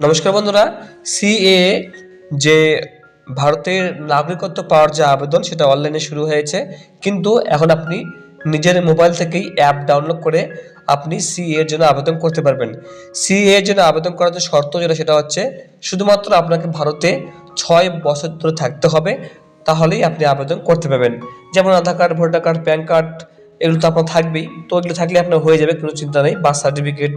নমস্কার বন্ধুরা সিএ যে ভারতের নাগরিকত্ব পাওয়ার যে আবেদন, সেটা অনলাইনে শুরু হয়েছে। কিন্তু এখন আপনি নিজের মোবাইল থেকেই অ্যাপ ডাউনলোড করে আপনি সিএ এর জন্য আবেদন করতে পারবেন। সিএ এর জন্য আবেদন করার যে শর্ত যেটা, সেটা হচ্ছে শুধুমাত্র আপনাকে ভারতে ছয় বছর ধরে থাকতে হবে, তাহলেই আপনি আবেদন করতে পারবেন। যেমন Aadhaar card, voter card, PAN card এগুলো তো আপনার থাকবেই। তো এগুলো থাকলে আপনার হয়ে যাবে, কোনো চিন্তা নেই। বার্থ সার্টিফিকেট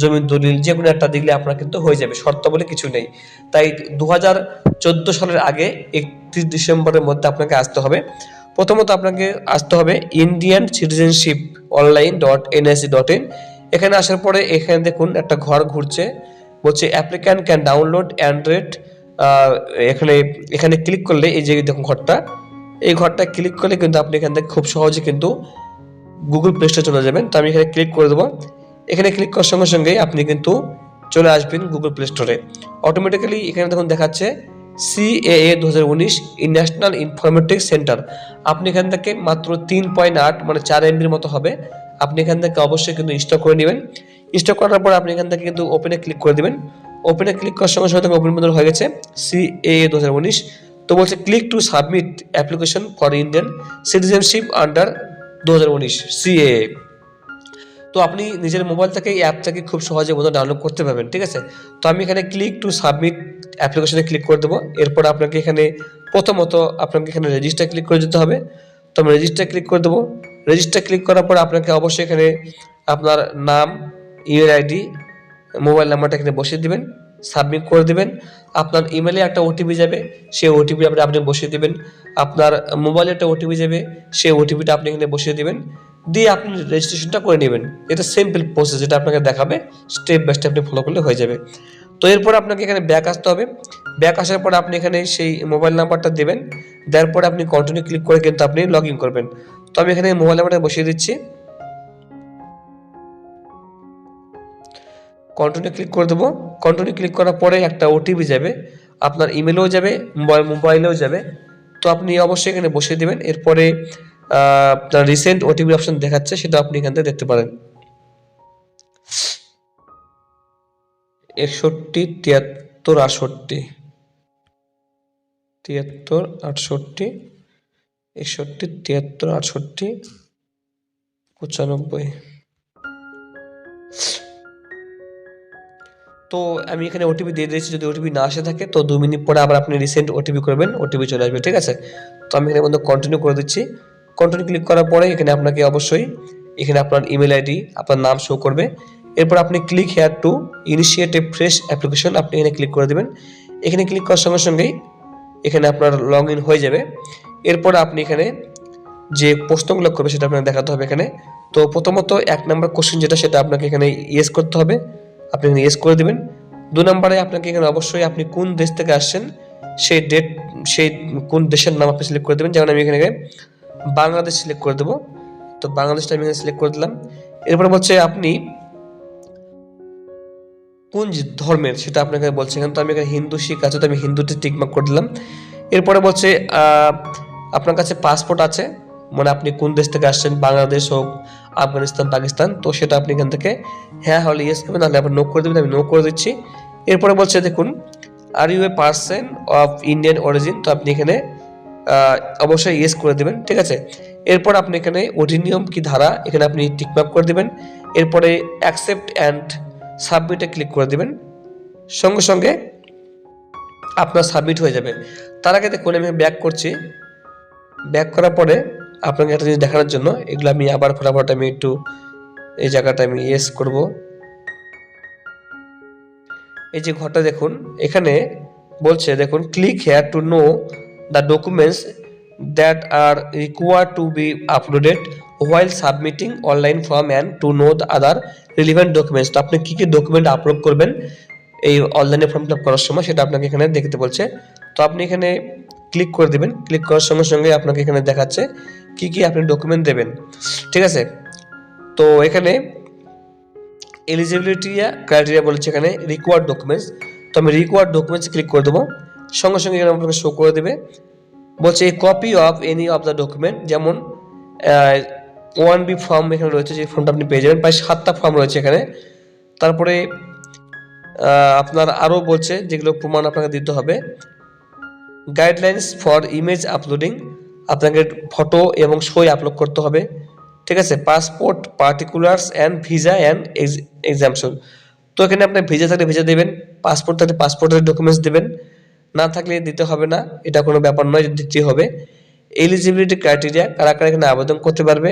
জমির দলিল, যে কোনো একটা দিলে আপনার কিন্তু হয়ে যাবে, শর্ত বলে কিছু নেই। তাই দু হাজার চোদ্দ সালের আগে একত্রিশ ডিসেম্বরের মধ্যে আপনাকে আসতে হবে। প্রথমত আপনাকে আসতে হবে Indian citizenship online dot NIC dot in এখানে আসার পরে এখানে দেখুন একটা ঘর ঘুরছে, বলছে অ্যাপ্লিক্যান্ট ক্যান ডাউনলোড অ্যান্ড্রয়েড এখানে এখানে ক্লিক করলে এই যে দেখুন ঘরটা, এই ঘরটা ক্লিক করলে কিন্তু আপনি এখান থেকে খুব সহজে কিন্তু গুগল প্লে স্টোরে চলে যাবেন। তো আমি এখানে ক্লিক করে দেবো। এখানে ক্লিক করার সঙ্গে সঙ্গে আপনি কিন্তু চলে আসবেন গুগল প্লে স্টোরে অটোমেটিক্যালি এখানে দেখুন দেখাচ্ছে সিএএ দু হাজার উনিশ ন্যাশনাল ইনফরমেটিক সেন্টার আপনি এখান থেকে মাত্র তিন পয়েন্ট আট মানে চার এমবির মতো হবে। আপনি এখান থেকে অবশ্যই কিন্তু ইনস্টল করে নেবেন। ইনস্টল করার পর আপনি এখান থেকে কিন্তু ওপেনে ক্লিক করে দেবেন। ওপেনে ক্লিক করার সঙ্গে সঙ্গে ওপেন বদল হয়ে গেছে সিএএ দু হাজার উনিশ। তো বলছে click to submit application for Indian citizenship under দু হাজার উনিশ সিএএ তো আপনি নিজের মোবাইল থেকে এই অ্যাপটাকে খুব সহজে বোধ ডাউনলোড করতে পারবেন, ঠিক আছে? তো আমি এখানে ক্লিক টু সাবমিট অ্যাপ্লিকেশনে ক্লিক করে দেবো। এরপর আপনাকে এখানে প্রথমত আপনাকে এখানে রেজিস্টার ক্লিক করে দিতে হবে। তো আমি রেজিস্টার ক্লিক করে দেবো। রেজিস্টার ক্লিক করার পর আপনাকে অবশ্যই এখানে আপনার নাম ইমেল আইডি মোবাইল নাম্বারটা এখানে বসিয়ে দিবেন। সাবমিট করে দেবেন। আপনার ইমেলে একটা ওটিপি যাবে, সেই ওটিপি আপনি আপনি বসিয়ে দেবেন। আপনার মোবাইলে একটা ওটিপি যাবে, সেই ওটিপিটা আপনি এখানে বসিয়ে দেবেন। দিয়ে আপনি রেজিস্ট্রেশনটা করে নেবেন। এটা সিম্পল প্রসেস যেটা আপনাকে দেখাবে স্টেপ বাই স্টেপ আপনি ফলো করলে হয়ে যাবে। তো এরপর আপনাকে এখানে ব্যাক আসতে হবে। ব্যাক আসার পর আপনি এখানে সেই মোবাইল নাম্বারটা দেবেন। দেওয়ার পরে আপনি কন্টিনিউ ক্লিক করে কিন্তু আপনি লগ ইন করবেন। তো আমি এখানে মোবাইল নাম্বারটা বসিয়ে দিচ্ছি। কন্টিনিউ ক্লিক করে দেবো। কন্টিনিউ ক্লিক করার পরে একটা ওটিপি যাবে, আপনার ইমেলেও যাবে মোবাইলেও যাবে। তো আপনি অবশ্যই এখানে বসিয়ে দেবেন। এরপরে আপনার রিসেন্ট ওটিপি অপশন দেখাচ্ছে, সেটা আপনি এখান থেকে দেখতে পারেন। একষট্টি তিয়াত্তর, আটষট্টি। তিয়াত্তর, আটষট্টি। একষট্টি তিয়াত্তর, আটষট্টি। পঁচানব্বই। তো আমি এখানে ওটিপি দিয়ে দিয়েছি, যদি ওটিপি না আসে থাকে, তো দু মিনিট পরে আবার আপনি রিসেন্ট ওটিপি করবেন ওটিপি চলে আসবে, ঠিক আছে? তো আমি এখানে বন্ধু কন্টিনিউ করে দিচ্ছি। কন্টিনিউ ক্লিক করার পরে এখানে আপনাকে অবশ্যই এখানে আপনার ইমেল আইডি আপনার নাম শো করবে। এরপর আপনি click here to initiate a fresh application আপনি এখানে ক্লিক করে দেবেন। এখানে ক্লিক করার সঙ্গে সঙ্গেই এখানে আপনার লগ ইন হয়ে যাবে। এরপর আপনি এখানে যে প্রশ্নগুলো করবে, সেটা আপনাকে দেখাতে হবে এখানে। তো প্রথমত এক নম্বর কোশ্চেন যেটা, সেটা আপনাকে এখানে ইয়েস করতে হবে। আপনি এখানে ইয়েস করে দেবেন। দু নম্বরে আপনাকে এখানে অবশ্যই আপনি কোন দেশ থেকে আসছেন, সেই ডেট সেই কোন দেশের নাম আপনি সিলেক্ট করে দেবেন। যেমন আমি এখানে বাংলাদেশ সিলেক্ট করে দেবো। তো বাংলাদেশটা আমি এখানে সিলেক্ট করে দিলাম। এরপরে বলছে আপনি কোন ধর্মের, সেটা আপনাকে বলছে এখানে। তো আমি এখানে হিন্দু, শিখ আছে, তো আমি হিন্দুতে টিকমার্ক করে দিলাম। এরপরে বলছে আপনার কাছে পাসপোর্ট আছে। মানে আপনি কোন দেশ থেকে আসছেন, বাংলাদেশ হোক আফগানিস্তান, পাকিস্তান, তো সেটা আপনি এখান থেকে হ্যাঁ হলে ইয়েস করবেন, নাহলে আপনি নো করে দেবেন, আমি নো করে দিচ্ছি। এরপরে বলছে, দেখুন are you a person of Indian origin তো আপনি এখানে অবশ্যই ইয়েস করে দেবেন, ঠিক আছে? এরপর আপনি এখানে অধিনিয়ম কি ধারা, এখানে আপনি টিকমার্ক করে দেবেন। এরপরে অ্যাকসেপ্ট অ্যান্ড সাবমিটে ক্লিক করে দেবেন। সঙ্গে সঙ্গে আপনার সাবমিট হয়ে যাবে। তার আগে দেখুন, আমি ব্যাক করছি। ব্যাক করার পরে আপনাকে একটা জিনিস দেখানোর জন্য। এগুলো আমি আবার ফটাফট আমি একটু এই জায়গাটা আমি ইয়েস করব। এই যে ঘরটা দেখুন, এখানে বলছে, দেখুন click here to know the documents that are require to be uploaded while submitting online form and to know the other relevant documents তো আপনি কী কী ডকুমেন্ট আপলোড করবেন এই অনলাইনে ফর্ম ফিল করার সময়, সেটা আপনাকে এখানে দেখতে বলছে। তো আপনি এখানে ক্লিক করে দেবেন। ক্লিক করার সঙ্গে সঙ্গে আপনাকে এখানে দেখাচ্ছে কি কি আপনি ডকুমেন্ট দেবেন? ঠিক আছে? তো এখানে এলিজিবিলিটি ক্রাইটেরিয়া বলেছে এখানে রিকোয়ার্ড ডকুমেন্টস তো আমি রিকোয়ার্ড ডকুমেন্টস ক্লিক করে দেবো। সঙ্গে সঙ্গে এখানে আপনাকে শো করে দেবে। বলছে এই copy of any of the document যেমন ওয়ান বি ফর্ম এখানে রয়েছে, যে ফর্মটা আপনি পেয়ে যাবেন। প্রায় সাতটা ফর্ম রয়েছে এখানে। তারপরে আপনার আরও বলছে, যেগুলো প্রমাণ আপনাকে দিতে হবে। গাইডলাইন্স ফর ইমেজ আপলোডিং আপনাকে ফটো এবং সই আপলোড করতে হবে, ঠিক আছে? Passport particulars and visa and exemption তো এখানে আপনার ভিসা থাকলে ভিসা দেবেন পাসপোর্ট থাকলে পাসপোর্টের ডকুমেন্টস দেবেন, না থাকলে দিতে হবে না, এটা কোনো ব্যাপার নয় দিতে হবে। এলিজিবিলিটি ক্রাইটেরিয়া কারা কারা এখানে আবেদন করতে পারবে?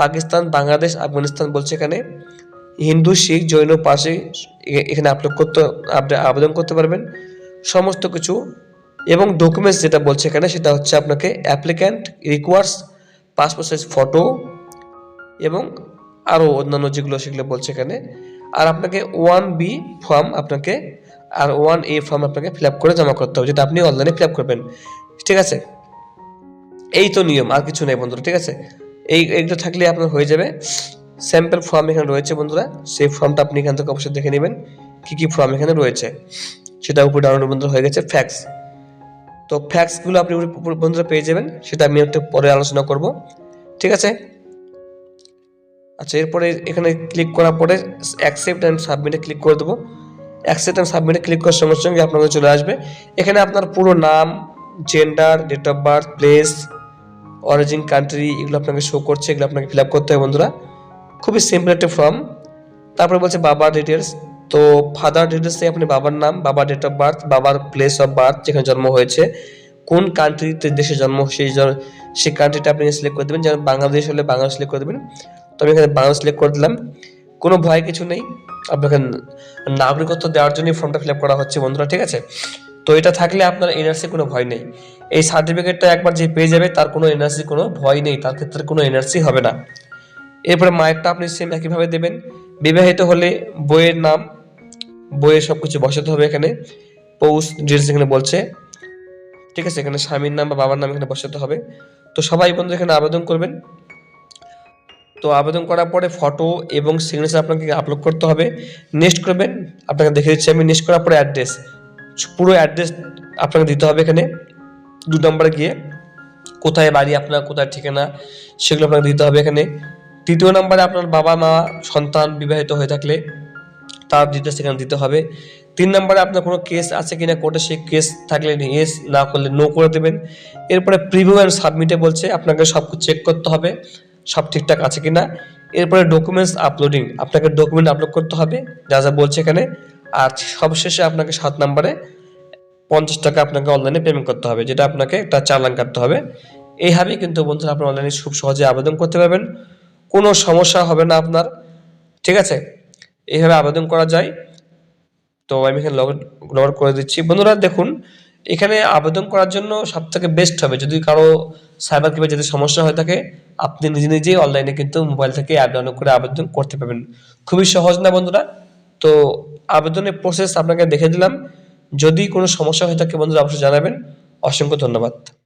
পাকিস্তান, বাংলাদেশ, আফগানিস্তান বলছে এখানে। হিন্দু, শিখ, জৈন পাশে এখানে আপলোড করতে আপনি আবেদন করতে পারবেন। সমস্ত কিছু এবং ডকুমেন্টস যেটা বলছে এখানে, সেটা হচ্ছে আপনাকে applicant requires passport size photo এবং আরও অন্যান্য যেগুলো সেগুলো বলছে এখানে। আর আপনাকে ওয়ান বি ফর্ম আপনাকে, আর ওয়ান এ ফর্ম আপনাকে ফিল আপ করে জমা করতে হবে, যেটা আপনি অনলাইনে ফিল আপ করবেন। ঠিক আছে? এই তো নিয়ম, আর কিছু নেই বন্ধুরা, ঠিক আছে? এই, এইগুলো থাকলে আপনার হয়ে যাবে। স্যাম্পল ফর্ম এখানে রয়েছে বন্ধুরা, সেই ফর্মটা আপনি এখান থেকে অবশ্যই দেখে নেবেন, কী কী ফর্ম এখানে রয়েছে। সেটা উপরে ডাউনলোড বন্ধুরা হয়ে গেছে ফ্যাক্স তো ফ্যাক্সগুলো আপনি বন্ধুরা পেয়ে যাবেন, সেটা আমি একটু পরে আলোচনা করব। ঠিক আছে? আচ্ছা এরপরে এখানে ক্লিক করার পরে অ্যাকসেপ্ট অ্যান্ড সাবমিটে ক্লিক করে দেবো। অ্যাকসেপ্ট অ্যান্ড সাবমিটে ক্লিক করার সঙ্গে সঙ্গে আপনাদের চলে আসবে। এখানে আপনার পুরো নাম gender date of birth place origin country এগুলো আপনাকে শো করছে, এগুলো আপনাকে ফিল আপ করতে হবে বন্ধুরা। খুবই সিম্পল একটা ফর্ম তারপরে বলছে বাবার ডিটেলস তো ফাদার ডিটেলসে আপনি বাবার নাম, বাবার ডেট অফ বার্থ বাবার প্লেস অফ বার্থ যেখানে জন্ম হয়েছে, কোন কান্ট্রিতে দেশে জন্ম, সেই সেই কান্ট্রিটা আপনি সিলেক্ট করে দেবেন, যেমন বাংলাদেশ হলে বাংলাদেশ সিলেক্ট করে দেবেন। তো আমি এখানে বাংলা সিলেক্ট করে দিলাম। কোনো ভয় কিছু নেই। আপনাকে নাগরিকত্ব দেওয়ার জন্য ফর্মটা ফিল করা হচ্ছে বন্ধুরা, ঠিক আছে? তো এটা থাকলে আপনার এনআরসি কোনো ভয় নেই। এই সার্টিফিকেটটা একবার যে পেয়ে যাবে, তার কোনো এনআরসি কোনো ভয় নেই, তার ক্ষেত্রে কোনো এনআরসি হবে না। এরপরে মায়েরটা আপনি সেম একইভাবে দেবেন। বিবাহিত হলে বইয়ের নাম বইয়ের সব কিছু বসাতে হবে এখানে। পৌষ ডিটেলস এখানে বলছে। ঠিক আছে, এখানে স্বামীর নাম বা বাবার নাম এখানে বসাতে হবে। তো সবাই বন্ধু এখানে আবেদন করবেন। তো আবেদন করার পরে ফটো এবং সিগনেচার আপনাকে আপলোড করতে হবে। নেক্সট করবেন, আপনাকে দেখে দিচ্ছি আমি। নেক্সট করার পরে অ্যাড্রেস পুরো অ্যাড্রেস আপনাকে দিতে হবে এখানে। দু নম্বরে গিয়ে। কোথায় বাড়ি আপনার, কোথায় ঠিকানা, সেগুলো আপনাকে দিতে হবে এখানে। তৃতীয় নম্বরে আপনার বাবা মা সন্তান বিবাহিত হয়ে থাকলে। তার ডিটেলস এখানে দিতে হবে। তিন নম্বরে আপনার কোনো কেস আছে কিনা, কোর্টে সেই কেস থাকলে ইয়েস না করলে নো করে দেবেন। এরপরে প্রিভিউ অ্যান্ড সাবমিটে বলছে আপনাকে সব চেক করতে হবে, সব ঠিকঠাক আছে কিনা। এরপরে ডকুমেন্টস আপলোডিং আপনাকে ডকুমেন্ট আপলোড করতে হবে, যা যা বলছে এখানে। আর সবশেষে আপনাকে সাত নম্বরে পঞ্চাশ টাকা আপনাকে অনলাইনে পেমেন্ট করতে হবে, যেটা আপনাকে একটা চালান কাটতে হবে। এইভাবেই কিন্তু বন্ধুরা আপনি অনলাইনে খুব সহজে আবেদন করতে পারবেন। কোনো সমস্যা হবে না আপনার, ঠিক আছে? এইভাবে আবেদন করা যায়। তো আমি এখানে লগ আউট করে দিচ্ছি। বন্ধুরা, দেখুন, এখানে আবেদন করার জন্য সব থেকে বেস্ট হবে। যদি কারও সাইবার ক্রাইমে যদি সমস্যা হয়ে থাকে, আপনি নিজে নিজেই অনলাইনে কিন্তু মোবাইল থেকে অ্যাপ ডাউনলোড করে আবেদন করতে পারবেন। খুবই সহজ না বন্ধুরা? তো আবেদনের প্রসেস আপনাকে দেখে দিলাম। যদি কোনো সমস্যা হয়ে থাকে বন্ধুরা, অবশ্যই জানাবেন। অসংখ্য ধন্যবাদ।